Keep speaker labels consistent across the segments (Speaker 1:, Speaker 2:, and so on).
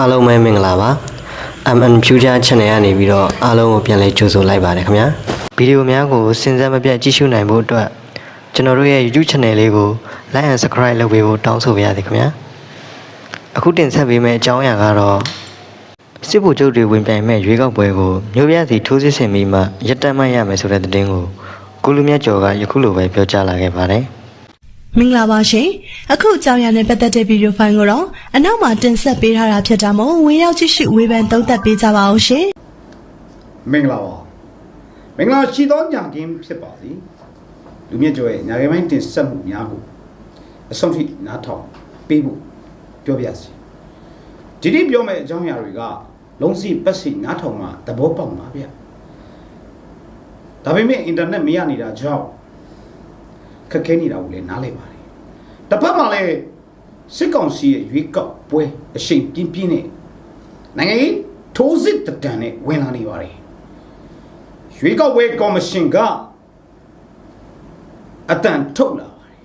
Speaker 1: အားလုံးပဲမင်္ဂလာပါ MN Future Channel ကနေပြီးတော့အားလုံးကိုပြန်လည်ကြိုဆိုလိုက်ပါတယ်ခင်ဗျာဗီဒီယိုများကိုစဉ်ဆက်မပြတ်ကြည့်ရှုနိုင်ဖို့အတွက်ကျွန်တော်တို့ရဲ့ YouTube Channel လေးကို Like and Subscribe လုပ်ပေးဖို့တောင်းဆိုပါရစေခင်ဗျာအခုတင်ဆက်ပေးမယ့်အကြောင်းအရာကတော့စစ်ဗိုလ်ချုပ်တွေဝင်ပြိုင်မဲ့ရွေးကောက်ပွဲကိုမျိုးပြစီထိုးစစ်ဆင်ပြီးမှရပ်တန့်မှတ်ရမယ်ဆိုတဲ့သတင်းကိုကိုလူမြတ်ကျော်ကယခုလိုပဲပြောကြားလာခဲ့ပါတယ်
Speaker 2: မင်္ဂလာပါရှင်အခုအကြောင်းအရာနဲ့ပတ်သက်တဲ့ဗီဒီယိုဖိုင်ကိုတော့အနောက်မှာတင်ဆက်ပေးထားတာဖြစ်တာမို့ဝင်ရောက်ကြည့်ရှုဝေဖန်သုံးသပ်ပေးကြပါအောင်ရှင်
Speaker 3: မင်္ဂလာပါမင်္ဂလာရှိသောညာကင်းဖြစ်ပါစေလူမြင့်ကျော်ရဲ့ညာကင်းပိုင်းတင်ဆက်မှုများကိုအဆုံးထိနားထောင်ပေးဖို့ပြောပြစီဒီနေ့ပြောမယ့်အကြောင်းအရာတွေကလုံးစီပတ်စီနားထောင်မှသဘောပေါက်မှာဗျဒါပေမဲ့အင်တာနက်မရနေတာကြောင့် ခက်ခဲနေတာကိုလည်းနားလည်ပါတယ်တစ်ဖက်မှာလည်းစစ်ကောင်စီရဲ့ရွေးကောက်ပွဲအရှိန်ပြင်းပြင်းနဲ့နိုင်ငံရေးထိုးစစ်တတန်နဲ့ဝင်လာနေပါတယ်ရွေးကောက်ပွဲကော်မရှင်ကအတန်ထုတ်လာပါတယ်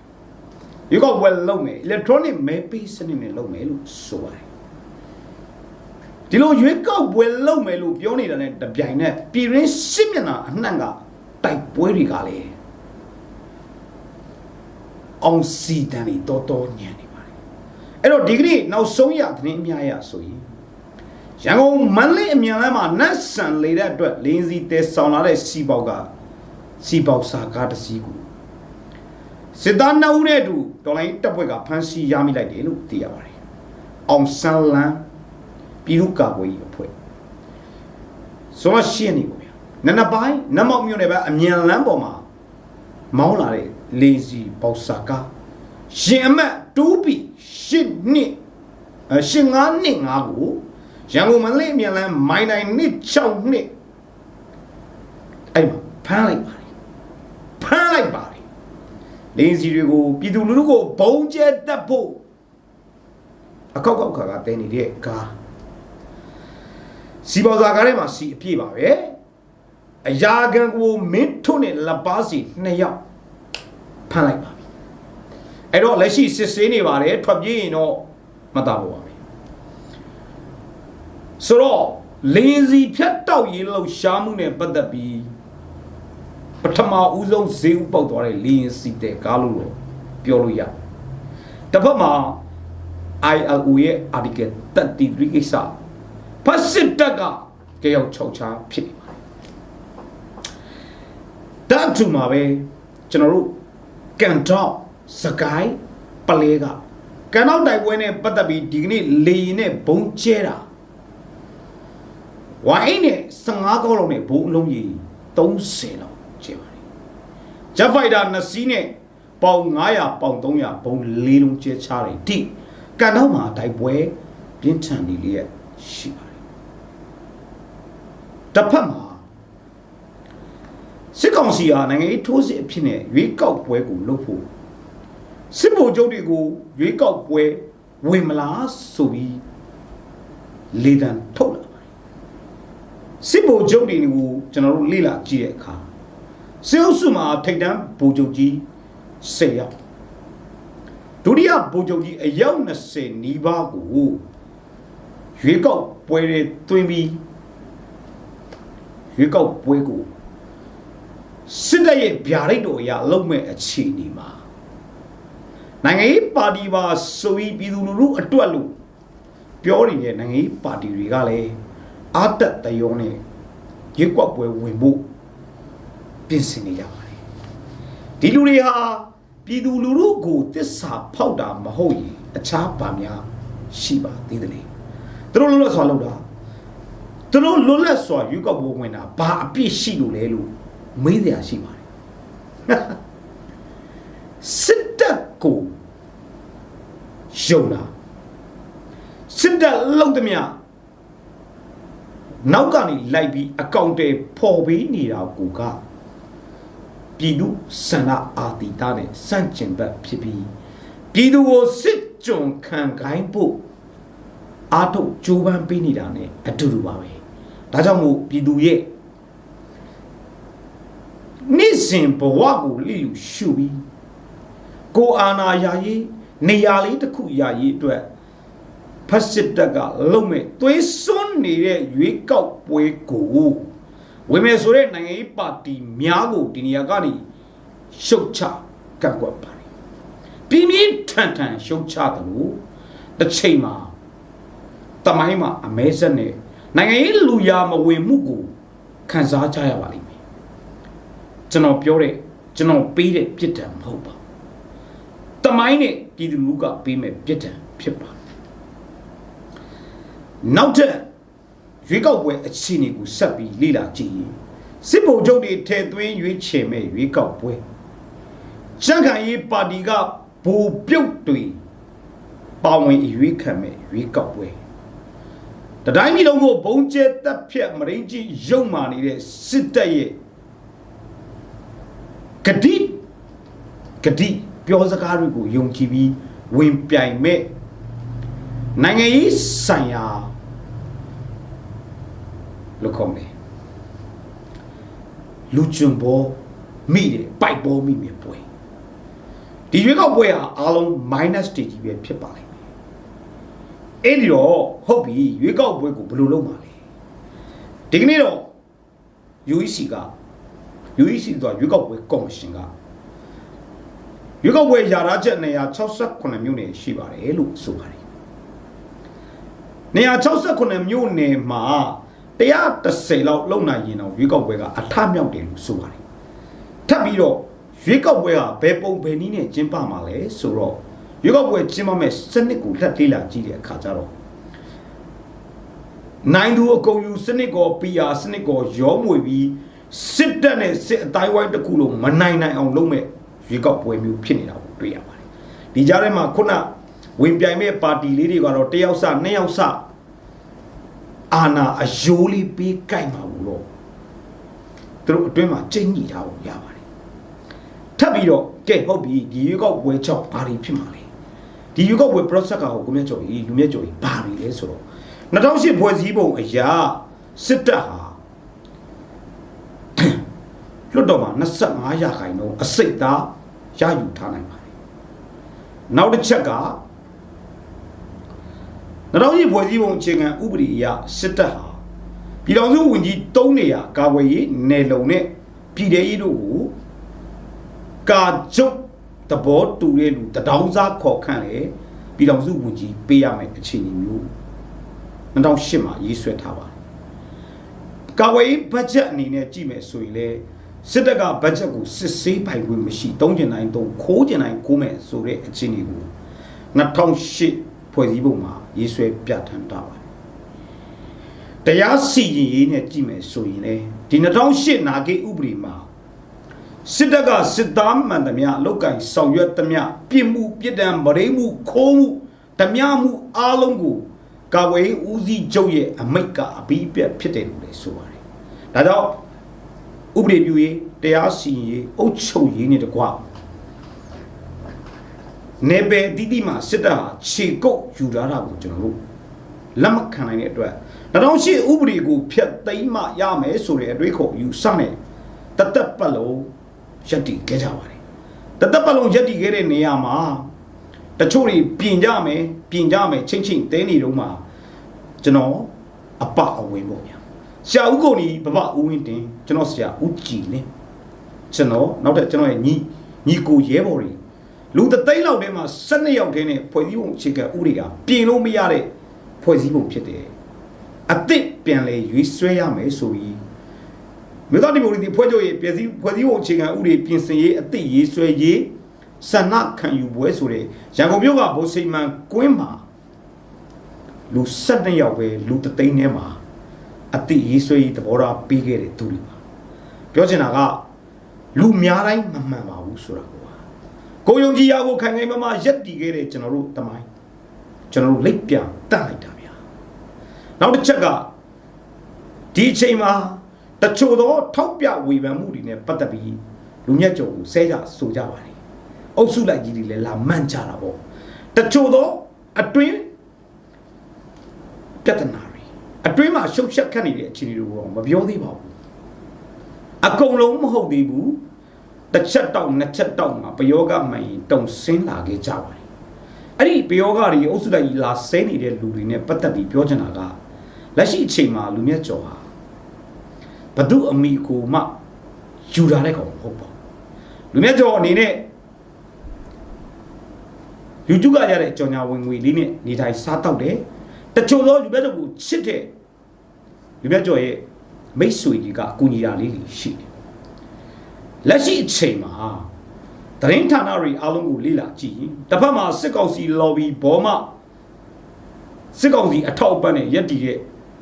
Speaker 3: ရွေးကောက်ပွဲလုပ်မယ် electronic မဲပေးစနစ်နဲ့လုပ်မယ်လို့ဆိုပါတယ်ဒီလိုရွေးကောက်ပွဲလုပ်မယ်လို့ပြောနေတာနဲ့တပြိုင်နက်ပြည်ရင်းစစ်မျက်နှာအနှံ့ကတိုက်ပွဲတွေကလည်း အောင်စီတန်တွေတော်တော်ညံနေပါတယ်အဲ့တော့ဒီကနေ့နောက်ဆုံးရသတင်းအများရဆိုရင်ရန်ကုန်မန္တလေးအမြန်လမ်းမှာနတ်ဆန်လေတဲ့အတွက်လင်းစီတဲဆောင်လာတဲ့စီပေါက်ကစီပေါက်စာကားတစ်စီးကိုစစ်သားနှစ်ဦးနဲ့အတူတော်လိုင်းတပ်ဖွဲ့ကဖမ်းဆီးရမိလိုက်တယ်လို့သိရပါတယ်။အောင်ဆန်းလန်းပြည်သူ့ကာကွယ်ရေးအဖွဲ့ဆိုတော့ရှင်းနေပါဗျာ။နနပိုင်းနတ်မောက်မြို့နယ်ပဲအမြန်လမ်းပေါ်မှာမောင်းလာတဲ့ လေစီပေါက်စာကားရှင်အမတ်2ပြီရှစ်နှစ်အရှင်9နှစ်5ကိုရန်ကုန်မန္တလေးအမြန်လမ်းမိုင်တိုင်းနှစ်6နှစ်အဲ့မှာဖမ်းလိုက်ပါတယ်ဖမ်းလိုက်ပါတယ်လင်းစီတွေကိုပြည်သူလူထုကိုဘုံကျဲတတ်ဖို့အကောက်ကောက်ခါကတဲနေတဲ့ကားစီပေါ်စာကားထဲမှာစီအပြည့်ပါပဲအရာခံကိုမင်းထွန်းနဲ့လက်ပါစီနှစ်ယောက် ဖမ်းလိုက်ပါပြီအဲ့တော့လက်ရှိစစ်ဆေးနေပါတယ်ထွက်ပြေးရင်တော့မတာဖို့ပါပဲဆိုတော့လေစီဖြတ်တောက်ရေးလို့ရှားမှုနဲ့ပတ်သက်ပြီးပထမဦးဆုံးဈေးဥပေါက်သွားတဲ့လေရင်စီတဲ့ကားလို့တော့ပြောလို့ရတယ်။တစ်ဖက်မှာ ILO ရဲ့ article 33ကိစ္စဖတ်စစ်တပ်ကကြောက်ချောက်ချားဖြစ်နေပါတယ်။တတ်ထူမှာပဲကျွန်တော်တို့ ကန်တော့စကိုင်းပလဲကကန်တော့တိုက်ပွဲနဲ့ပတ်သက်ပြီးဒီကနေ့လေရင်နဲ့ဘုံကျဲတာဝိုင်းနဲ့15ကောက်လောက်နဲ့ဘိုးအလုံးကြီး30လောက်ကျဲပါတယ်ဂျက်ဖိုက်တာ2စီးနဲ့ပေါင်900ပေါင်300ဘုံ၄လုံးကျဲချတယ်ဒီကန်တော့မှာတိုက်ပွဲပြင်းထန်နေလေရရှိပါတယ်တစ်ဖက်မှာ စစ်ကောင်စီဟာနိုင်ငံရေးထိုးစစ်အဖြစ်နဲ့ရွေးကောက်ပွဲကိုလုပ်ဖို့စစ်ဗိုလ်ချုပ်တွေကိုရွေးကောက်ပွဲဝင်မလားဆိုပြီးလေတံထုတ်လာစစ်ဗိုလ်ချုပ်တွေကိုကျွန်တော်တို့လေ့လာကြည့်တဲ့အခါစစ်အုပ်စုမှာထိတ်တန်းဗိုလ်ချုပ်ကြီး10ယောက်ဒုတိယဗိုလ်ချုပ်ကြီးအယောက်20နီးပါးကိုရွေးကောက်ပွဲတွေတွင်ပြီးရွေးကောက်ပွဲကို စစ်တပ်ရဲ့ဗျာဒိတ်တော်အရအလုံးမဲ့အခြေအနေမှာနိုင်ငံရေးပါတီပါဆိုပြီးပြည်သူလူထုအတွက်လို့ပြောနေတဲ့နိုင်ငံရေးပါတီတွေကလည်းအာတတ်တယောနဲ့ရွက်ကွက်ပွဲဝင်ဖို့ပြင်ဆင်နေကြပါတယ်ဒီလူတွေဟာပြည်သူလူထုကိုတစ္ဆာဖောက်တာမဟုတ်ရင်အခြားဘာများရှိပါသေးတယ်လေသူတို့လွတ်လပ်စွာလုပ်တာသူတို့လွတ်လပ်စွာရွက်ကွက်ပွဲဝင်တာဘာအပြစ်ရှိလို့လဲလို့ မေးစရာရှိပါတယ်စစ်တပ်ကိုယုံတာစစ်တပ်လုံးသမျှနောက်ကနေလိုက်ပြီးအကောင့်တွေပေါ်ပေးနေတာကိုကပြည်သူစန္ဒအာတိတာနဲ့စန့်ကျင်ဘက်ဖြစ်ပြီးပြည်သူကိုစစ်ကြုံခံခိုင်းဖို့အာထုတ်ကြိုးပမ်းပေးနေတာ ਨੇ အတူတူပါပဲဒါကြောင့်မို့ပြည်သူရဲ့နေ့ စဉ်ဘဝကိုလိလူရှုပြီးကိုအာနာယာရေးနေရာလေးတစ်ခုယာရေးအတွက်ဖတ်စစ်တပ်ကလုံမဲ့သွေးစွန်းနေတဲ့ရွေးကောက်ပွဲကိုဝင်မယ်ဆိုတဲ့နိုင်ငံရေးပါတီများကိုဒီနေရာကနေရှုတ်ချကန့်ကွက်ပါတယ်ပြင်းပြင်းထန်ထန်ရှုတ်ချတယ်လို့တစ်ချိန်မှာတမိုင်းမှာအမဲဆက်နဲ့နိုင်ငံရေးလူရမဝင်မှုကိုခံစားကြရပါလိမ့်မယ် ကျွန်တော်ပြောတဲ့ကျွန်တော်ပေးတဲ့ပြစ်ဒဏ်မဟုတ်ပါဘူးတမိုင်းနဲ့ပြည်သူလူထုကပေးမဲ့ပြစ်ဒဏ်ဖြစ်ပါတယ်နောက်ထပ်ရွေးကောက်ပွဲအခြေအနေကိုဆက်ပြီးလေ့လာကြည့်ရင်စစ်ဗိုလ်ချုပ်တွေထဲသွင်းရွေးချယ်မဲ့ရွေးကောက်ပွဲရှမ်းခိုင်ရေးပါတီကဘူပြုတ်တွေပါဝင်အရွေးခံမဲ့ရွေးကောက်ပွဲတတိုင်းပြည်လုံးကိုဘုံကျဲတက်ဖြတ်မရင်းကြီးရုံမာနေတဲ့စစ်တပ်ရဲ့ ဂတိဂတိပြောစကားတွေကိုယုံကြည်ပြီးဝင်ပြိုင်မဲ့နိုင်ငံရေးဆိုင်ရာလို့ခေါ်မယ်လူချွန်ဘောမိတယ်ပိုက်ဘောမိမြပွဲဒီရွေးကောက်ပွဲဟာအားလုံး minus တကြီးပဲဖြစ်ပါလိမ့်မယ်အဲ့ဒီတော့ဟုတ်ပြီရွေးကောက်ပွဲကိုဘယ်လိုလုပ်မှာလဲဒီကနေ့တော့ UEC က UEC တော့ရွေးကောက်ပွဲကော်မရှင်ကရွေးကောက်ပွဲယာရာချက်168မြို့နယ်ရှိပါတယ်လို့ဆိုပါတယ်168မြို့နယ်မှာ130လောက်လုံနိုင်ရင်တော့ရွေးကောက်ပွဲကအထမြောက်တယ်လို့ဆိုပါတယ်ထပ်ပြီးတော့ရွေးကောက်ပွဲကဘယ်ပုံဘယ်နည်းနဲ့ကျင်းပမှာလဲဆိုတော့ရွေးကောက်ပွဲကျင်းပမဲ့စနစ်ကိုလက်သေးလာကြည့်တဲ့အခါကျတော့နိုင်သူအကုန်ယူစနစ်ကော PR စနစ်ကောရောမွေပြီး စစ်တပ်နဲ့စစ်အတိုင်းဝိုင်းတစ်ခုလုံးမနိုင်နိုင်အောင်လုပ်မဲ့ရွေးကောက်ပွဲမျိုးဖြစ်နေတာကိုတွေ့ရပါတယ်ဒီကြားထဲမှာခုနဝင်ပြိုင်မဲ့ပါတီလေးတွေကတော့တယောက်စနှစ်ယောက်စအာနာအယိုးလေးပေးကြိုက်မှာဘူးတော့သူတို့အတွင်းမှာကျင့်ညှိထားဖို့ရပါတယ်ထပ်ပြီးတော့ကဲဟုတ်ပြီဒီရွေးကောက်ပွဲချောက်ဘာတွေဖြစ်မှာလဲဒီရွေးကောက်ပွဲ process ကကိုမြတ်ကျော်ကြီးလူမြတ်ကျော်ကြီးဘာတွေလဲဆိုတော့2008ဖွဲ့စည်းပုံအရာစစ်တပ်ဟာ လွတ်တော်မှာ25ရာခိုင်နှုန်းအစိတ်သားရယူထားနိုင်ပါတယ်နောက်တစ်ချက်က2008ဖွဲ့စည်းပုံအခြေခံဥပဒေအရစစ်တပ်ဟာပြည်တော်စုဝင်ကြီး၃နေရာကာဝေးရေးနယ်လုံနဲ့ပြည်ထရေးတို့ကိုကာကျုပ်သဘောတူတဲ့လူတဒေါင်းစားခေါ်ခန့်လေပြည်တော်စုဝင်ကြီးပေးရမယ်အခြေအနေမျိုး2008မှာရေးဆွဲထားပါတယ်ကာဝေးဘတ်ဂျက်အနေနဲ့ကြည့်မယ်ဆိုရင်လေ စစ်တပ်ကဘတ်ဂျက်ကိုစစ်ဆေးပိုင်ခွင့်မရှိသုံးကျင်တိုင်းသုံးခိုးကျင်တိုင်းခိုးမယ်ဆိုတဲ့အခြေအနေကို2008ဖွဲ့စည်းပုံမှာရေးဆွဲပြဋ္ဌာန်းထားပါတယ်တရားစီရင်ရေးနဲ့ကြည့်မယ်ဆိုရင်လေဒီ2008နာဂိဥပဒေမှာစစ်တပ်ကစစ်သားမှန်သမျှလောက်ကင်ဆောင်ရွက်သမျှပြစ်မှုပြစ်ဒဏ်မရိမှုခိုးမှုဓမြမှုအားလုံးကိုကာဝေးဦးစီးချုပ်ရဲ့အမိတ်ကအဘိပြတ်ဖြစ်တယ်လို့လည်းဆိုပါတယ်ဒါကြောင့် ဥပဒေပြုရေးတရားစီရင်ရေးအုပ်ချုပ်ရေးနဲ့တကွနေပယ်တိတိမှာစစ်တပ်ဟာခြေကုပ်ယူထားတာကိုကျွန်တော်တို့လက်မခံနိုင်တဲ့အတွက်2008ဥပဒေကိုဖျက်သိမ်းမှရမယ်ဆိုတဲ့အတွေးခေါ်ယူဆနဲ့တသက်ပတ်လုံးယက်တီခဲ့ကြပါတယ်တသက်ပတ်လုံးယက်တီခဲ့တဲ့နေရာမှာတချို့တွေပြင်ကြမယ်ပြင်ကြမယ်ချင်းချင်းတဲနေတော့မှကျွန်တော်အပအဝင်ပေါ့ဗျာ ဆရာဦးကုန်ကြီးဘဘဦးဝင်းတင်ကျွန်တော်ဆရာဦးကြည်လင်းကျွန်တော်နောက်ထပ်ကျွန်တော်ရဲ့ညီညီကိုရဲဘော်တွေလူတသိန်းလောက်ထဲမှာ12ယောက်ထဲနဲ့ဖွဲ့စည်းပုံအခြေခံဥပဒေကပြင်လို့မရတဲ့ဖွဲ့စည်းပုံဖြစ်တယ်အစ်စ်ပြန်လဲရွေးဆွဲရမယ်ဆိုပြီးမြို့သားဒီမိုကရေစီဖွဲ့ချုပ်ရဲ့ပြည်စည်းဖွဲ့စည်းပုံအခြေခံဥပဒေပြင်ဆင်ရေးအစ်စ်ရေးဆွဲရေးဆန္ဒခံယူပွဲဆိုတဲ့ရန်ကုန်မြို့ကဗိုလ်စိန်မန်ကွင်းမှာလူ12ယောက်ပဲလူတသိန်းထဲမှာ အတိရေးဆွေးရေးသဘောထားပြီးခဲ့တဲ့သူတွေပါပြောချင်တာကလူများတိုင်းမမှန်ပါဘူးဆိုတာကွာကိုယုံကြည်ရကိုခိုင်ခိုင်မာမာရက်တည်ခဲ့တဲ့ကျွန်တော်တို့တမိုင်းကျွန်တော်တို့လက်ပြန်တတ်လိုက်တာဗျာနောက်တစ်ချက်ကဒီအချိန်မှာတချို့သောထောက်ပြဝေဖန်မှုတွေနဲ့ပတ်သက်ပြီးလူမြတ်ကျော်ကိုဆဲကြဆိုကြပါတယ်အုပ်စုလိုက်ကြီးတွေလည်းလာမှန်ကြတာပေါ့တချို့သောအတွင်းပြဿနာတွေ အတွင်းမှာရှုပ်ရှက်ခတ်နေတဲ့အခြေအနေတွေကိုမပြောသေးပါဘူးအကုန်လုံးမဟုတ်သေးဘူးတစ်ချက်တောက်နှစ်ချက်တောက်မှာပယောဂမှန်ရင်တုံဆင်းလာခဲ့ကြပါတယ်အဲ့ဒီပယောဂတွေအုပ်စုလိုက်ကြီးလာဆဲနေတဲ့လူတွေနဲ့ပတ်သက်ပြီးပြောချင်တာကလက်ရှိအချိန်မှာလူမြတ်ကျော်ဟာဘသူအမိကိုမှယူလာတဲ့ကောင်မဟုတ်ပါဘူးလူမြတ်ကျော်အနေနဲ့ YouTube ကရတဲ့ကြော်ညာဝင်ငွေလေးနဲ့နေထိုင်စားတောက်တယ် တချို့သောလူမြတ်ကျော်ကိုချစ်တဲ့လူမြတ်ကျော်ရဲ့မိတ်ဆွေကြီးကအကူညီတာလေးတွေရှိတယ်လက်ရှိအချိန်မှာသတင်းဌာနတွေအားလုံးကိုလေ့လာကြည့်ရင်တစ်ဖက်မှာစစ်ကောင်စီ lobby ဘောမစစ်ကောင်စီအထောက်အပံ့နဲ့ရက်တည်တဲ့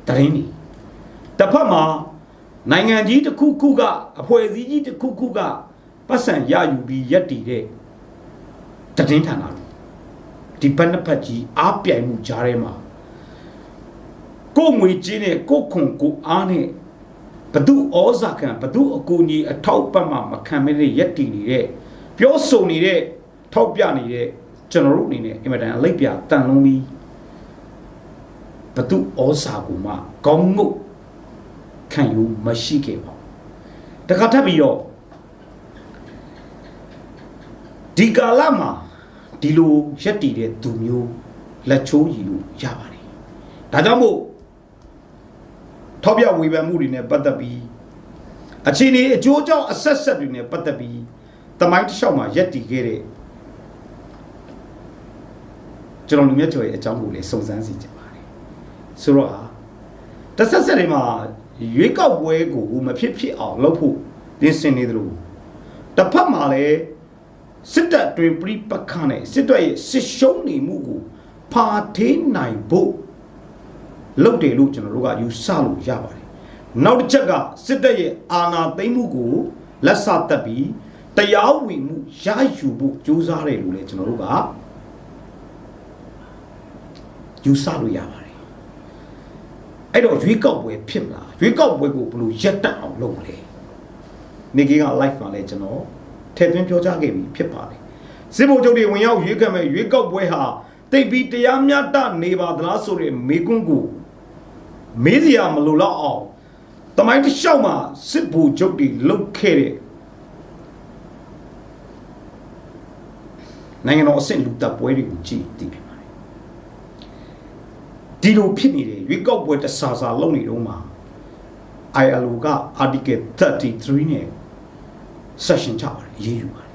Speaker 3: သတင်းတွေတစ်ဖက်မှာနိုင်ငံကြီးတစ်ခုခုကအဖွဲ့အစည်းကြီးတစ်ခုခုကပတ်စံရယူပြီးရက်တည်တဲ့သတင်းဌာနတွေဒီဘက်နှစ်ဖက်ကြီးအားပြိုင်မှုကြားထဲမှာ ကိုယ်ငွေကြီးနဲ့ကိုယ်ခွန်ကိုယ်အားနဲ့ဘသူဩဇာခံဘသူအကူအညီအထောက်ပံ့မှမခံမဲတဲ့ရက်တည်နေတဲ့ပြောဆိုနေတဲ့ထောက်ပြနေတဲ့ကျွန်တော်တို့အနေနဲ့အင်မတန်အလိုက်ပြတန်လုံးပြီးဘသူဩဇာကိုမှကောင်းမှုခံယူမရှိခဲ့ပါဘူးတခါထပ်ပြီးတော့ဒီကာလမှာဒီလိုရက်တည်တဲ့သူမျိုးလက်ချိုးရည်လို့ရပါတယ်ဒါကြောင့်မို့ ထောက်ပြဝေဖန်မှုတွေနဲ့ပတ်သက်ပြီးအခြေအနေအကျိုးကြောင့်အဆက်ဆက်တွေနဲ့ပတ်သက်ပြီးတမိုင်းတစ်လျှောက်မှာရက်တည်ခဲ့တဲ့ကျွန်တော်လူမြတ်ကျော်ရဲ့အကြောင်းကိုလည်းစုံစမ်းစီကြပါတယ်ဆိုတော့ဟာတစ်ဆက်ဆက်တွေမှာရွေးကောက်ပွဲကိုမဖြစ်ဖြစ်အောင်လုပ်ဖို့ပြင်ဆင်နေသလိုတစ်ဖက်မှာလည်းစစ်တပ်တွင်ပြိပက္ခနဲ့စစ်တပ်ရဲ့စစ်ရှုံးနေမှုကိုဖာထေးနိုင်ဖို့ လုပ်တယ်လို့ကျွန်တော်တို့ကယူဆလို့ရပါတယ်နောက်တစ်ချက်ကစစ်တပ်ရဲ့အာဏာသိမ်းမှုကိုလက်ဆတက်ပြီးတရားဝင်မှုရယူဖို့ကြိုးစားတယ်လို့လည်းကျွန်တော်တို့ကယူဆလို့ရပါတယ်အဲ့တော့ရွေးကောက်ပွဲဖြစ်မလားရွေးကောက်ပွဲကိုဘယ်လိုရက်တက်အောင်လုပ်မလဲနေကြီးက live မှာလည်းကျွန်တော်ထည့်သွင်းပြောကြားခဲ့ပြီးဖြစ်ပါတယ်စစ်ဗိုလ်ချုပ်တွေဝင်ရောက်ရွေးခဲ့မဲ့ရွေးကောက်ပွဲဟာတိတ်ပြီးတရားမျှတနေပါသလားဆိုတဲ့မေကွန်းကို မေးစရာမလိုတော့အောင်တမိုင်းတစ်လျှောက်မှာစစ်ဗိုလ်ချုပ်တွေလုတ်ခဲ့တဲ့နိုင်ငံတော်အဆင့်လူတပ်ပွဲတွေကိုကြည့်သိနိုင်ပါတယ်ဒီလိုဖြစ်နေတယ်ရွေးကောက်ပွဲတဆာဆာလုပ်နေတော့မှာ ILO က article 33နဲ့ session ချပါတယ်ရေးယူပါတယ်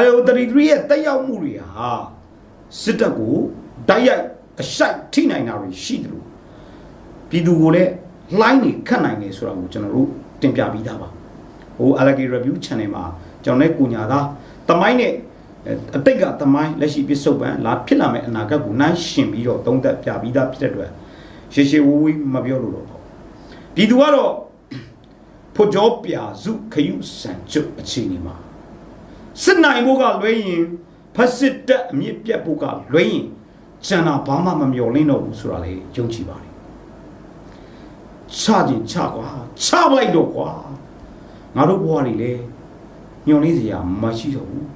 Speaker 3: ILO 33ရဲ့တက်ရောက်မှုတွေဟာစစ်တပ်ကိုတိုက်ရိုက်အရှိုက်ထိနိုင်တာတွေရှိတယ်လို့ ပြည်သူကိုလည်းလှိုင်းနေခတ်နိုင်တယ်ဆိုတာကိုကျွန်တော်တို့တင်ပြပြီးသားပါဟို Alagi Review Channel မှာကျွန်တော်လည်းကိုညာသားတမိုင်းနဲ့အတိတ်ကတမိုင်းလက်ရှိပြစ္ဆုတ်ပံလာဖြစ်လာမယ့်အနာဂတ်ကိုနှိုင်းရှင်ပြီးတော့သုံးသပ်ပြပြီးသားဖြစ်တဲ့အတွက်ရှေရှေဝူးဝီးမပြောလို့တော့ပေါ့ပြည်သူကတော့ဖို့ကြောပြစုခယုစံကျွတ်အခြေအနေမှာစစ်နိုင်ဖို့ကလွဲရင်ဖက်စစ်တက်အမြင့်ပြတ်ဖို့ကလွဲရင်ကျန်တာဘာမှမမျော်လင့်တော့ဘူးဆိုတာလေယုံကြည်ပါတယ် ချခြင်းချကွာချပလိုက်တော့ကွာငါတို့ဘဝတွေလေညှော်နေစရာမရှိတော့ဘူး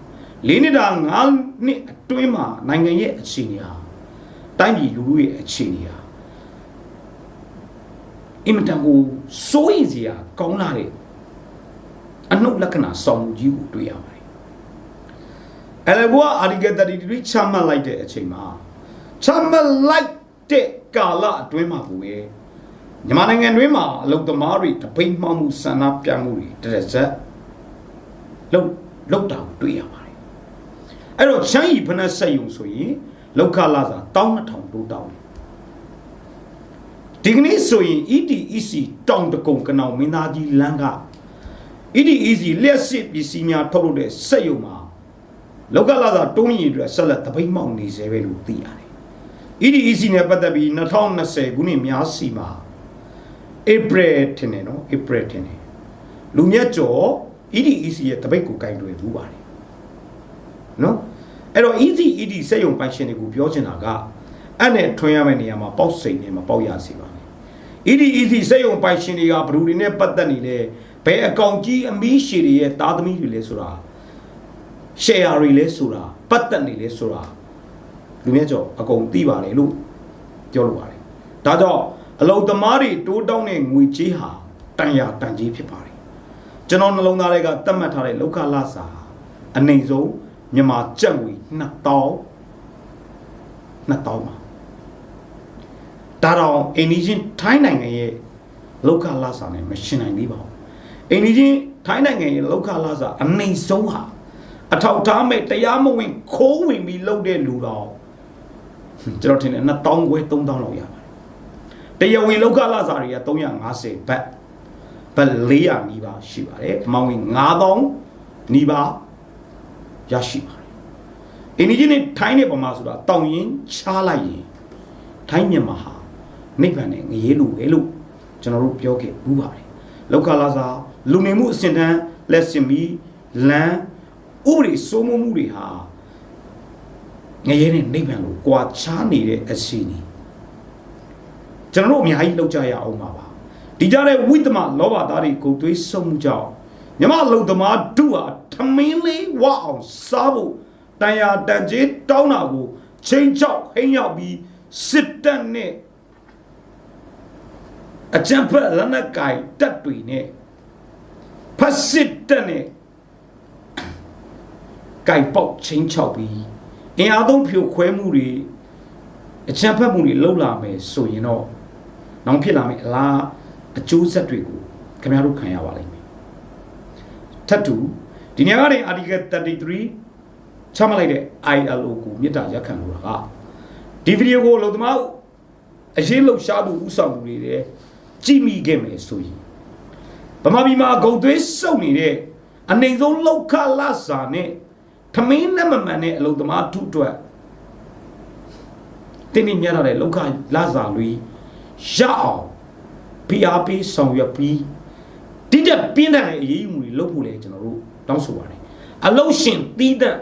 Speaker 3: လေးနှစ်တာငါးနှစ်အတွင်းမှာနိုင်ငံရဲ့အခြေအနေဟာတိုင်းပြည်လူလူရဲ့အခြေအနေဟာအင်မတန်ကိုစိုးရိမ်စရာကောင်းလာတဲ့အနှုတ်လက္ခဏာဆောင်မှုကြီးကိုတွေ့ရပါတယ်။အဲလည်းဘုရားအာဒီကတတီတီချမှတ်လိုက်တဲ့အချိန်မှာချမှတ်လိုက်တဲ့ကာလအတွင်းမှာကိုပဲ မြန်မာနိုင်ငံတွင်းမှာအလုတ်သမားတွေတပိတ်မှောက်မှုဆန္ဒပြမှုတွေတရဇက်လောက်လောက်တာကိုတွေ့ရပါတယ်။အဲ့တော့ချမ်းရီဖနက်ဆက်ယုံဆိုရင်လောက်ခလာစာ12000တိုးတောင်းတယ်ဒီကနေ့ဆိုရင် EDEC တောင်တကုံကနောင်မင်းသားကြီးလမ်းက EDEC လျှက်စစ်ပစ္စည်းများထုတ်လုပ်တဲ့စက်ရုံမှာလောက်ကလာသာတုံးရည်အတွက်ဆက်လက်တပိတ်မှောက်နေစေပဲလို့သိရတယ်။ EDEC နဲ့ပတ်သက်ပြီး2020ခုနှစ်များစီမှာ April ထင်တယ်နော် April ထင်တယ်လူမြတ်ကျော် EDEC ရဲ့တပိတ်ကိုကင်တွယ်ဘူးပါတယ်။နော်အဲ့တော့ EC ED စက်ရုံပိုင်ရှင်တွေကိုပြောချင်တာကအဲ့နဲ့ထွင်ရမယ့်နေရာမှာပေါက်စိန်နဲ့မပေါက်ရစေပါနဲ့ EDEC စက်ရုံပိုင်ရှင်တွေကဘယ်သူတွေနဲ့ပတ်သက်နေလဲဘယ်အကောင့်ကြီးအမီးရှည်တွေရဲ့သားသမီးတွေလဲဆိုတာ share တွေလဲဆိုတာပတ်သက်နေလဲဆိုတာလူမြတ်ကျော်အကုန်သိပါလေလို့ပြောလိုပါတယ်ဒါကြောင့် အလုံသမားတွေတိုးတောင်းတဲ့ငွေကြေးဟာတန်ရာတန်ကြီးဖြစ်ပါတယ်ကျွန်တော်နှလုံးသားထဲကသတ်မှတ်ထားတဲ့လောက်ခလာစာအနေဆုံးမြန်မာကျပ်ငွေ2000 2000ပါဒါတော့အိန္ဒိချင်းထိုင်းနိုင်ငံရဲ့လောက်ခလာစာနဲ့မရှင်းနိုင်သေးပါဘူးအိန္ဒိချင်းထိုင်းနိုင်ငံရဲ့လောက်ခလာစာအနိုင်ဆုံးဟာအထောက်ထားမဲ့တရားမဝင်ခိုးဝင်ပြီးလုပ်တဲ့လူတော့ကျွန်တော်ထင်တယ်2000ခွဲ3000လောက်ရပါ တယ်တရားဝင်လောက်ခလာစာတွေက350ဘတ်ဘတ်400နီးပါးရှိပါတယ်အမောင်ဝင်9000နီးပါးရရှိပါတယ်အိန္ဒိချင်းနဲ့ထိုင်းနဲ့ပမာဆိုတာတောင်ရင်ချားလိုက်ရင်ထိုင်းမြန်မာဟာနိဗ္ဗာန်နဲ့ငရေလို့ပဲလို့ကျွန်တော်တို့ပြောခဲ့ဘူးပါတယ်လောက်ခလာစာလူနေမှုအစဉ်တန်းလက်စင်မီလမ်းဥပဒေစိုးမိုးမှုတွေဟာငရဲနဲ့နိဗ္ဗာန်ကိုကြွာချားနေတဲ့အစီအနီ ကျွန်တော်တို့အများကြီးလောက်ကြရအောင်ပါပါဒီကြတဲ့ဝိသမလောဘသားတွေကိုသွေးဆုံမှုကြောင့်မြမလုံသမားဒုဟာထမင်းလေးဝအောင်စားဖို့တန်ရာတန်ကြီးတောင်းတာကိုချိန်ချောက်ဟိမ့်ရောက်ပြီးစစ်တပ်နဲ့အကြံဖက်လက်နက်ကင်တပ်တွေနဲ့ဖက်စစ်တပ်နဲ့ကင်ပေါက်ချင်းချောက်ပြီးအင်အားသုံးဖြိုခွဲမှုတွေအကြံဖက်မှုတွေလှုပ်လာမယ်ဆိုရင်တော့ နောက်ဖြစ်လာမယ်အလားအကျိုးဆက်တွေကိုခင်ဗျားတို့ခံရပါလိမ့်မယ်ထပ်တူဒီနေရာကနေ article 33ချမှတ်လိုက်တဲ့ ILO ကိုမြစ်တာရက်ခံလို့တာကဒီဗီဒီယိုကိုလုံသမားအရေးလှုပ်ရှားသူဥဆောင်သူတွေတဲ့ကြည့်မိခဲ့မယ်ဆိုရင်ဗမာပြည်မှာဂုံသွေးစုပ်နေတဲ့အနေဆုံးလောက်ခလစာနဲ့ထမင်းနဲ့မမှန်တဲ့အလုံသမားထုအတွက်တင်းနေမြရတဲ့လောက်ခလစာလူ ရအောင်ဖိအားပေးဆောင်ရွက်ပြီးတိကျပြင်းတဲ့အရေးယူမှုတွေလုပ်ဖို့လဲကျွန်တော်တို့တောင်းဆိုပါတယ်အလုံးရှင်တီးတဲ့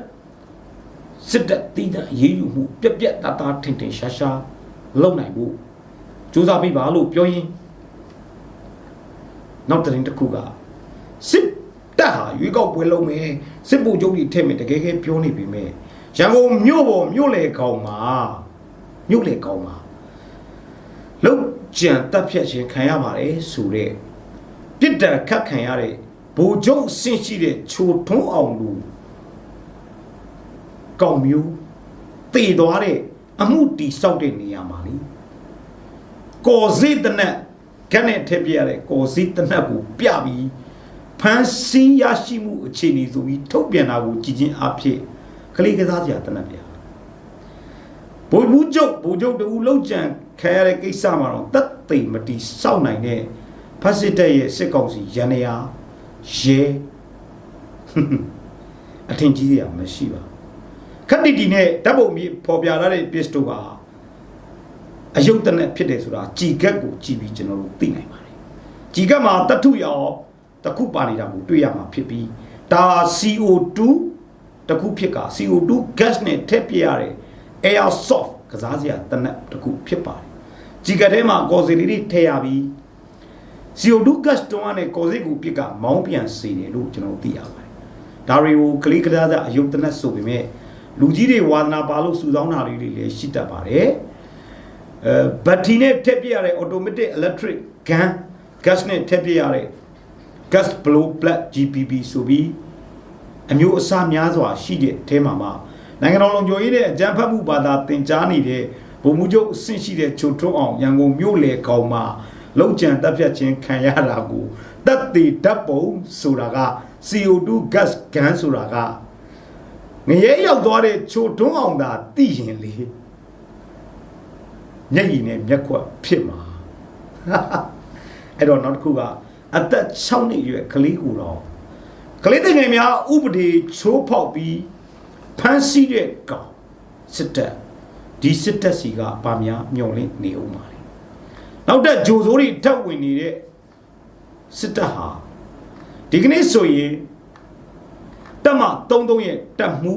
Speaker 3: စစ်တပ်တီးတဲ့အရေးယူမှုပြက်ပြက်တသားထင်ထင်ရှားရှားလုပ်နိုင်ဖို့စူးစမ်းပေးပါလို့ပြောရင်းနောက်တစ်ရင်တစ်ခုကစစ်တပ်ဟာရွေးကောက်ပွဲလုပ်မယ်စစ်ဗိုလ်ချုပ်တွေထည့်မယ်တကယ်ကဲပြောနေပြီမဲ့ရန်ကုန်မြို့ပေါ်မြို့လေကောင်မှာမြို့လေကောင်မှာ လုံးကြံတက်ဖြတ်ခြင်းခံရပါတယ်ဆိုတဲ့ပြစ်ဒဏ်ခတ်ခံရတဲ့ဗိုလ်ချုပ်အဆင့်ရှိတဲ့ချိုထွန်းအောင်လူကောင်မျိုးတည်သွားတဲ့အမှုတီဆောက်တဲ့နေရာမှာလေကော်စိတနက်ကနဲ့ထည့်ပြရတဲ့ကော်စိတနက်ကိုပြပြီးဖန်စီရရှိမှုအခြေအနေဆိုပြီးထုတ်ပြန်တာကိုကြည်ချင်းအဖြစ်ကလေးကစားစရာတနက်ပြဘိုလ်ဘူးကျုပ်ဘိုလ်ကျုပ်တူလောက်ကြံ ခံရတဲ့ကိစ္စမှာတော့တက်သိမ်မတီစောက်နိုင်တဲ့ဖက်စစ်တပ်ရဲ့စစ်ကောင်စီရန်ရာရဲအထင်ကြီးရမရှိပါခက်တီတီနဲ့ဓာတ်ပုံမြေပေါ်ပြထားတဲ့ pistol ကအယုတ်တနက်ဖြစ်တယ်ဆိုတာကြည်ကက်ကိုကြည်ပြီးကျွန်တော်တို့သိနိုင်ပါတယ်ကြည်ကက်မှာတထုရောတခုပါနေတာကိုတွေ့ရမှာဖြစ်ပြီးဒါ CO2 တခုဖြစ်က CO2 gas နဲ့ထည့်ပြရတဲ့ air soft ကစားစရာတနက်တခုဖြစ်ပါတယ် ကြည်ကက်ထဲမှာကော်စီလေးတွေထည့်ရပြီး CO2 gas တုံးကနေကော်စီကိုပြစ်ကမောင်းပြန်စေတယ်လို့ကျွန်တော်သိရပါတယ်ဒါတွေကိုကလေးကစားစရာအယုတ်တနက်ဆိုပေမဲ့လူကြီးတွေဝါသနာပါလို့စုဆောင်းတာလေးတွေလည်းရှိတတ်ပါတယ်အဲဘတ်ထရီနဲ့ထည့်ပြရတဲ့ automatic electric gun gas နဲ့ထည့်ပြရတဲ့ gas blow plug GPP ဆိုပြီးအမျိုးအစားများစွာရှိတဲ့အဲမှာမှာနိုင်ငံတော်လုံခြုံရေးနဲ့အကြမ်းဖက်မှုဘာသာတင် जा နေတဲ့ ဗိုလ်မှူးချုပ်အဆင့်ရှိတဲ့ချုံထွန်းအောင်ရန်ကုန်မြို့လေကောင်မှာလုံခြံတပ်ဖြတ်ခြင်းခံရတာကိုတက်တည်ဓာတ်ပုံဆိုတာက CO2 gas gun ဆိုတာကငရဲရောက်သွားတဲ့ချိုထွန်းအောင်သာသိရင်လေမျက်ရည်နဲ့မျက်ခွက်ဖြစ်မှာအဲ့တော့နောက်တစ်ခုကအသက်6နှစ်အရွယ်ကလေးကိုတော့ကလေးတငယ်များဥပဒေချိုးဖောက်ပြီးဖမ်းဆီးတဲ့ကောင်စစ်တပ် ဒီစစ်တပ်စီကဗာများမျောလင့်နေအောင်ပါလေနောက်တက်ဂျိုဆိုးတွေတက်ဝင်နေတဲ့စစ်တပ်ဟာဒီကနေ့ဆိုရင်တက်မ33ရဲ့တက်မှု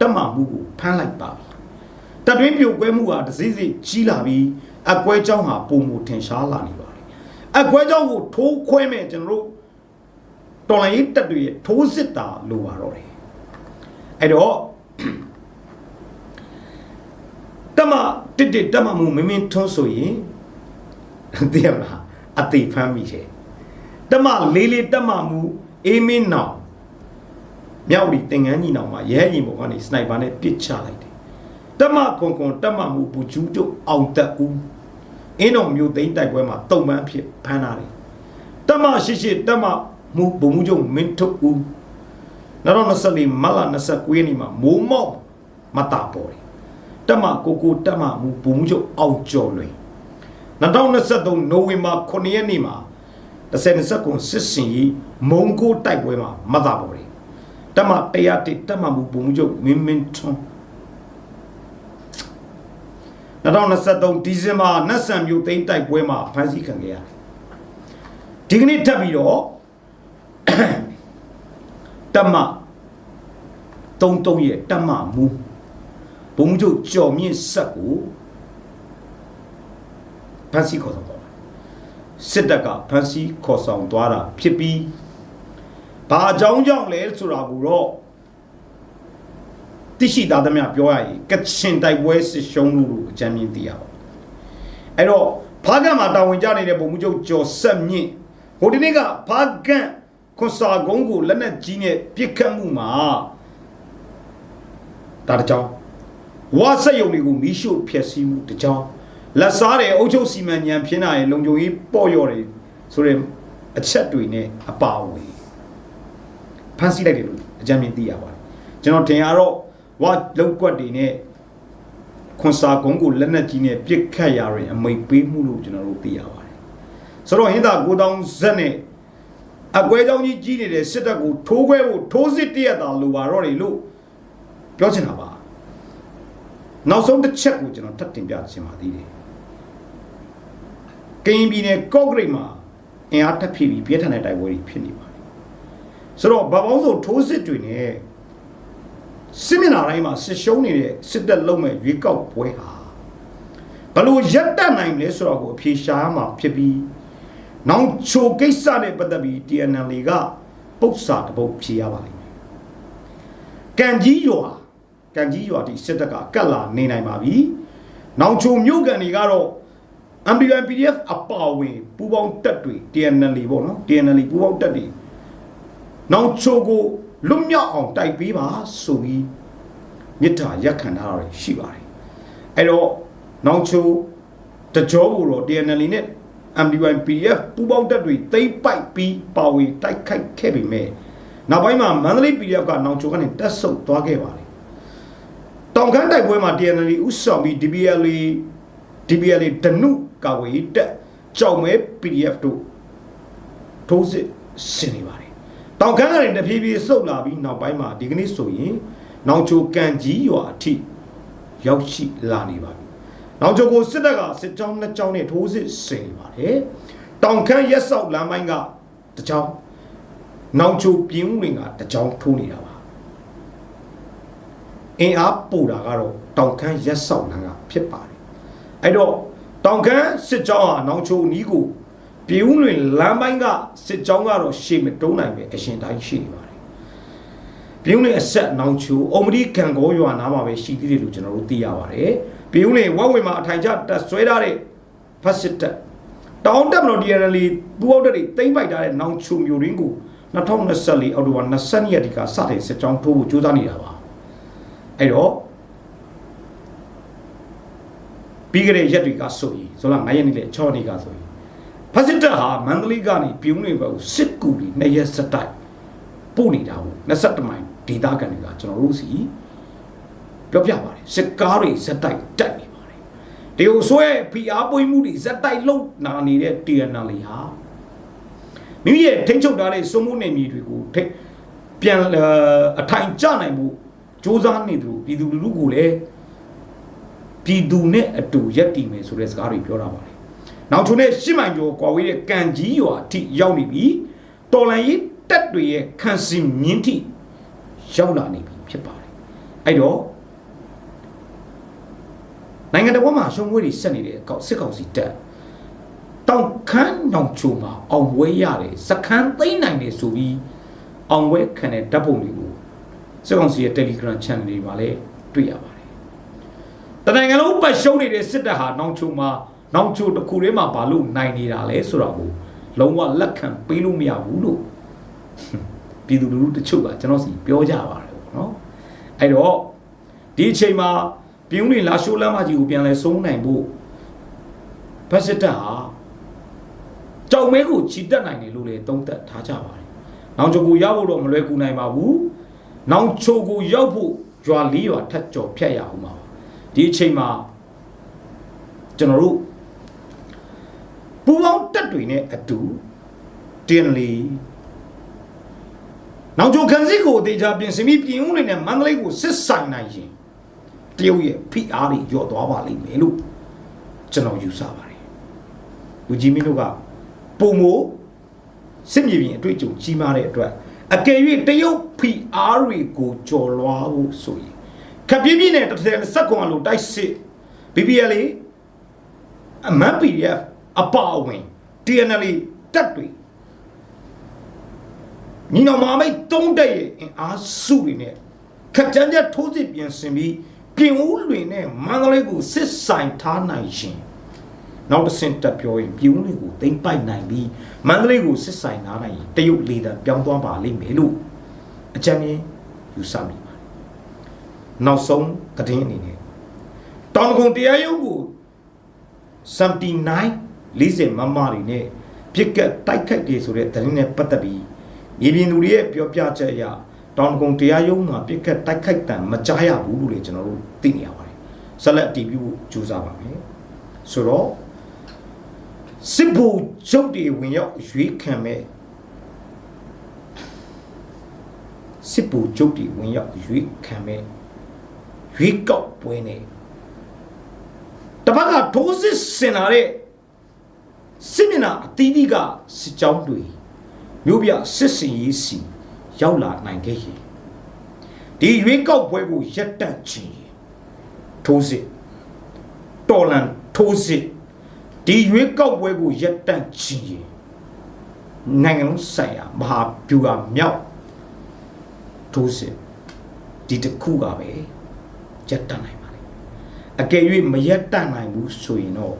Speaker 3: တက်မမှုကိုဖမ်းလိုက်ပါပြီတက်တွင်းပြိုကွဲမှုဟာတစည်းစည်းကြီးလာပြီးအကွဲเจ้าဟာပုံမထင်ရှားလာနေပါတယ်အကွဲเจ้าကိုထိုးခွဲမဲ့ကျွန်တော်တို့တော်လိုင်းရေးတက်တွေရဲ့ထိုးစစ်တာလိုပါတော့တယ်အဲ့တော့ တက်မတစ်တစ်တက်မမှုမင်းမင်းထွန်းဆိုရင်သိရမလားအသေးဖမ်းမိတယ်တက်မလေးလေးတက်မမှုအေးမင်းနောင်မြောက်ရီတင်ငန်းကြီးနောင်မှာရဲရင်ပေါ်ကနေစနိုက်ပါနဲ့ပစ်ချလိုက်တယ်တက်မကွန်ကွန်တက်မမှုဘူကျူးတို့အောင်တက်ဦးအင်းတော်မျိုးသိန်းတိုက်ပွဲမှာတုံပန်းဖြစ်ဖမ်းလာတယ်တက်မရှိရှိတက်မမှုဘုံမှုချုပ်မင်းထုတ်ဦး2024မတ်လ29ရက်နေ့မှာမိုးမောက်မတာပေါ်တယ် တက်မကိုကိုတက်မမှုဘုံမှုချုပ်အောင်ကျော်လွင်2023နိုဝင်ဘာ9ရက်နေ့မှာ30ကွန်စစ်စင်ကြီးမုံကိုတိုက်ပွဲမှာမတာပေါ်တယ်တက်မတရားတစ်တက်မမှုဘုံမှုချုပ်မင်းမင်းထွန်း2023ဒီဇင်ဘာနတ်ဆန်မြို့သိမ်းတိုက်ပွဲမှာဖမ်းဆီးခံခဲ့ရတယ်ဒီကနေ့ထပ်ပြီးတော့တမတုံတုံရဲ့တမမူ ဘုံကျုပ်ကြော်မြင့်ဆက်ကိုဖန်စီခေါ်ဆောင်သွားတာစစ်တပ်ကဖန်စီခေါ်ဆောင်သွားတာဖြစ်ပြီးဘာအကြောင်းကြောင့်လဲဆိုတာကိုတော့သိရှိသားသမျှပြောရရင်ကချင်တိုက်ပွဲစစ်ရှုံးလို့အကြမ်းမြင်သိရပါအဲ့တော့ဖားကန့်မှာတာဝန်ကျနေတဲ့ဘုံကျုပ်ကျော်ဆက်မြင့်ဟိုဒီနေ့ကဖားကန့်ခွန်စာကုန်းကိုလက်နက်ကြီးနဲ့ပစ်ခတ်မှုမှာဒါတကြောင် ဝါဆက်ယုံတွေကိုမီးရှို့ဖျက်ဆီးမှုတကြောင်လက်စားတဲ့အုပ်ချုပ်စီမံညံဖြစ်နိုင်လုံခြုံရေးပေါ့ရော့တယ်ဆိုတဲ့အချက်တွေနဲ့အပါအဝင်ဖန်ဆီးလိုက်တယ်လို့အကြမ်းမြင်သိရပါတယ်ကျွန်တော်ထင်ရတော့ဝါလောက်ကွက်တွေနဲ့ခွန်စာကုန်းကိုလက်နက်ကြီးနဲ့ပစ်ခတ်ရရင်အမိတ်ပေးမှုလို့ကျွန်တော်တို့သိရပါတယ်ဆိုတော့ဟင်သာ9000ဇက်နဲ့အကွဲကြောင်းကြီးကြီးနေတဲ့စစ်တပ်ကိုထိုးခွဲဖို့ထိုးစစ်တရက်တာလိုပါတော့တယ်လို့ပြောချင်တာပါ နောက်ဆုံးတစ်ချက်ကိုကျွန်တော်ထပ်တင်ပြချင်ပါသေးတယ်ကရင်ပြည်နယ်ကော့ဂရိတ်မှာအင်အားတက်ဖြစ်ပြီးပြင်းထန်တဲ့တိုက်ပွဲတွေဖြစ်နေပါတယ်ဆိုတော့ဗပောင်းဆိုထိုးစစ်တွေနဲ့စစ်မျက်နှာတိုင်းမှာစစ်ရှုံးနေတဲ့စစ်တပ်လုံးမဲ့ရွေးကောက်ပွဲဟာဘလို့ရက်တက်နိုင်မလဲဆိုတော့ကိုအဖြေရှာရမှာဖြစ်ပြီးနောင်ချိုကိစ္စနဲ့ပတ်သက်ပြီး TNL ကပုတ်စာတပုတ်ဖြေရပါလိမ့်မယ်။ကံကြီးရွာ ကံကြီးရွာဒီစစ်တပ်ကကတ်လာနေနိုင်ပါပြီ။နောင်ချိုမြို့ကန်တွေကတော့ MPN PDF အပါအဝင်ပူပေါင်းတက်တွေ TNL ပေါ့နော် TNL ပူပေါင်းတက်တွေနောင်ချိုကိုလွတ်မြောက်အောင်တိုက်ပေးပါဆိုပြီးမြစ်တာရက်ခံထားရရှိပါတယ်။အဲ့တော့နောင်ချိုတကြောကိုတော့ TNL နဲ့ MDY PDF ပူပေါင်းတက်တွေသိမ့်ပိုက်ပြီးပါဝင်တိုက်ခိုက်ခဲ့ပေမဲ့နောက်ပိုင်းမှာမန္တလေး PDF ကနောင်ချိုကနေတက်ဆုပ်သွားခဲ့ပါတယ် တောင်ခမ်းတိုက်ပွဲမှာ TNL ဥဆောင်ပြီး DBL DBL ဒနုကာဝေးတက်ကြောက်မဲ PDF တို့ထိုးစစ်ဆင်နေပါတယ်တောင်ခမ်းကနေတဖြည်းဖြည်းဆုပ်လာပြီးနောက်ပိုင်းမှာဒီကနေ့ဆိုရင်နောင်ချိုကန်ကြီးရွာအထိရောက်ရှိလာနေပါပြီနောက်ကျော်ကိုစစ်တပ်ကစစ်ကြောင်းနှစ်ကြောင်းနဲ့ထိုးစစ်ဆင်နေပါတယ်။တောင်ခမ်းရက်ဆောက်လမ်းပိုင်းကတစ်ကြောင်းနောက်ချိုပြင်းဦးတွေကတစ်ကြောင်းထိုးနေတာပါ။ အင်အားပူတာကတော့တောင်ခမ်းရက်ဆောက်လမ်းကဖြစ်ပါတယ်။အဲ့တော့တောင်ခမ်းစစ်ကြောင်းဟာနောက်ချိုနီးကိုပြင်းဦးတွေလမ်းပိုင်းကစစ်ကြောင်းကတော့ရှေ့မတုံးနိုင်ပဲအရှင်တိုင်းရှိနေပါတယ်။ပြင်းဦးတွေအဆက်နောက်ချိုအုံမဒီကံကောရွာနားမှာပဲရှိသေးတယ်လို့ကျွန်တော်တို့သိရပါတယ်။ပြည်ဦးနေဝက်ဝင်မှာအထိုင်ချတက်ဆွဲထားတဲ့ဖက်စစ်တက်တောင်းတက်မလို့ DNL ပူအောက်တက်တွေတိမ့်ပိုက်ထားတဲ့နောင်ချုံမျိုးရင်းကို2024အောက်တိုဘာ22ရက်ဒီကစတဲ့စစ်ကြောင်းထိုးဖို့ကြိုးစားနေတာပါ အဲ့တော့ပြီးကြတဲ့ရက်တွေကဆိုရင်ဆိုလား9ရက်နေ့လေ6ရက်နေ့ကဆိုရင်ဖက်စစ်တက်ဟာမန္တလေးကနေပြည်ဦးနေဘက်ကိုစစ်ကူပြီး2ရက်စတိုက်ပို့နေတာကို22မိုင်ဒေတာကန်တွေကကျွန်တော်တို့စီပြောပြပါတယ်စစ်ကားတွေဇက်တိုက်တက်နေပါတယ်ဒီကိုဆွဲဖီအားပွေးမှုတွေဇက်တိုက်လုံနာနေတဲ့ TNL ဟာမိမိရဲ့ထိန်းချုပ်ထားတဲ့စုံမှုနေမြေတွေကိုထိပြန်အထိုင်ကျနိုင်မှု စ조사နေသူပြည်သူလူထုကိုလည်းပြည်သူနဲ့အတူရက်တည်မယ်ဆိုတဲ့စကားတွေပြောတာပါတယ်နောက်ထုံးနဲ့ရှစ်မိုင်ကျော်ကွာဝေးတဲ့ကံကြီးရွာအထိရောက်နေပြီတော်လန်ရေးတက်တွေရဲ့ခန့်စင်မြင့်ထိရောက်လာနေပြီဖြစ်ပါတယ်အဲ့တော့နိုင်ငံတော်မှာရှုံးဝေးတွေဆက်နေတဲ့ကောက်စစ်ကောင်စီတက်တောင်ခမ်းနောင်ချုံမှာအောင်ပွဲရတယ်စခန်းသိမ်းနိုင်တယ်ဆိုပြီးအောင်ပွဲခံတဲ့ဓာတ်ပုံတွေကို စစ်ကောင်စီရဲ့ Telegram channel တွေမှာလည်းတွေ့ရပါတယ်။တနိုင်ငံလုံးပတ်ရှုံးနေတဲ့စစ်တပ်ဟာနောင်ချုံမှာနောင်ချုံတစ်ခုတည်းမှာဘာလို့နိုင်နေတာလဲဆိုတာကိုလုံးဝလက်ခံပေးလို့မရဘူးလို့ပြည်သူလူထုတချို့ကကျွန်တော်စီပြောကြပါတယ်ပေါ့နော်အဲ့တော့ဒီအချိန်မှာပြည်ဦးနေလာရှိုးလမ်းမကြီးကိုပြန်လဲဆုံးနိုင်ဖို့ဘတ်စစ်တပ်ဟာကြောက်မဲကိုချီတက်နိုင်တယ်လို့လည်းသုံးသပ်ထားကြပါတယ်။နောင်ချိုကိုရောက်ဖို့တော့မလွယ်ကူနိုင်ပါဘူး။ နောင်ချိုကိုရောက်ဖို့ရွာလေးရွာထပ်ကြော်ဖြတ်ရအောင်ပါ။ဒီအချိန်မှာကျွန်တော်တို့ပူပေါင်းတက်တွေနဲ့အတူတင်လီနောက်ကျော်ခန်းစီကိုအသေးချာပြင်ဆင်ပြီးပြင်ဦးနေနဲ့မန္တလေးကိုစစ်ဆိုင်နိုင်ရင်တရုတ်ရဲ့ဖိအားတွေညော့သွားပါလိမ့်မယ်လို့ကျွန်တော်ယူဆပါတယ်လူကြီးမင်းတို့ကပုံမိုစစ်မြေပြင်အတွေ့အကြုံကြီးမားတဲ့အတွက် အကယ်၍တရုတ်ဖိအားတွေကိုကြော်လွားဖို့ဆိုရင်ခပ်ပြင်းပြင်းနဲ့တစ်ထည်စက်ကွန်လိုတိုက်စစ် BBL အမတ် PDF အပါအဝင် TNL တက်တွေညီနောင်မမိတ်တုံးတက်ရဲ့အင်အားစုတွေနဲ့ခက်ကြမ်းကြမ်းထိုးစစ်ပြင်ဆင်ပြီးပြင်ဦးလွင်နဲ့မန္တလေးကိုစစ်ဆိုင်ထားနိုင်ရှင် နောက်တစ်ဆင့်တက်ပြောရင်ပြင်ဦးလွင်ကိုသိမ့်ပိုက်နိုင်ပြီးမန္တလေးကိုစစ်ဆိုင်ထားနိုင်ရင်တရုတ်လေတံပြောင်းသွားပါလိမ့်မယ်လို့အကြံဉာဏ်ယူဆမိပါတယ်နောက်ဆုံးသတင်းအနေနဲ့တောင်ကုန်တရားရုံးကို79 40မမတွေနဲ့ပြစ်ကတ်တိုက်ခိုက်တယ်ဆိုတဲ့သတင်းနဲ့ပတ်သက်ပြီးမြေပြင်သူတွေရဲ့ပြောပြချက်အရတောင်ကုန်တရားရုံးမှာပြစ်ကတ်တိုက်ခိုက်တံမကြားရဘူးလို့လည်းကျွန်တော်တို့သိနေရပါတယ်။ဆက်လက်အတည်ပြုဖို့ကြိုးစားပါမယ်။ဆိုတော့ စစ်ဘူကျုပ်တွေဝင်ရောက်ရွေးခံမဲ့စစ်ဘူကျုပ်တွေဝင်ရောက်ရွေးခံမဲ့ရွေးကောက်ပွဲနဲ့တပတ်ကထိုးစစ်ဆင်လာတဲ့စစ်မျက်နှာအသီးသီးကစစ်ကြောင်းတွေမြို့ပြစစ်စင်ရေးစီရောက်လာနိုင်ခဲ့ရင်ဒီရွေးကောက်ပွဲကိုရပ်တန့်ခြင်းထိုးစစ်တော်လန်ထိုးစစ် ဒီရွေးကောက်ပွဲကိုရပ်တန့်ခြင်းနိုင်ငံလုံးဆိုင်ရာမဟာဗျူဟာမြောက်ထိုးစစ်ဒီတစ်ခုကပဲရပ်တန့်နိုင်ပါလေအကယ်၍မရပ်တန့်နိုင်ဘူးဆိုရင်တော့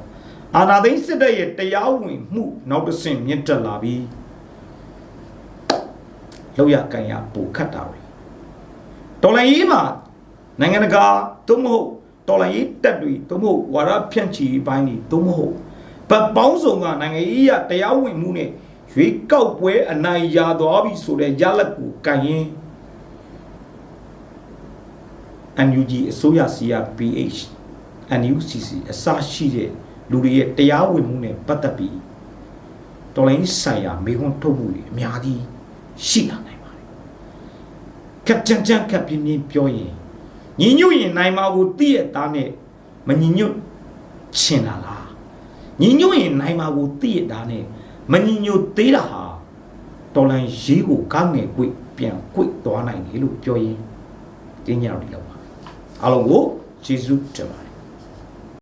Speaker 3: အာနာသိန်းစစ်တပ်ရဲ့တရားဝင်မှုနောက်တစ်ဆင့်မြင့်တက်လာပြီးလောက်ရကန်ရပိုခတ်တာပဲတော်လိုင်းရေးမှာနိုင်ငံတကာသို့မဟုတ်တော်လိုင်းရေးတက်တွေသို့မဟုတ်ဝါရဖြန့်ချီပိုင်းတွေသို့မဟုတ် ဗတ်ပေါင်းစုံကနိုင်ငံရေးရတရားဝင်မှုနဲ့ရွေးကောက်ပွဲအနိုင်ရသွားပြီဆိုတဲ့ရလက်ကိုကန်ရင် NUG အစိုးရ CRPH NUCC အစရှိတဲ့လူတွေရဲ့တရားဝင်မှုနဲ့ပတ်သက်ပြီးတော်လိုင်းဆိုင်ရာမေခွန်းထုတ်မှုတွေအများကြီးရှိလာနိုင်ပါတယ်။ခက်ကြမ်းကြမ်းခက်ပြင်းပြင်းပြောရင်ညီညွတ်ရင်နိုင်မှာကိုသိရသားနဲ့မညီညွတ်ချင်တာလား။ ညီညွတ်ရင်နိုင်မှာကိုသိရသားနဲ့မညီညွတ်သေးတာဟာတော်လိုင်းရေးကိုကောင်းငယ်ကွေ့ပြန်ကွေ့သွားနိုင်တယ်လို့ပြောရင်တင်းကြတော့ဒီလောက်ပါ။အားလုံးကိုကျေးဇူးတင်ပါတယ်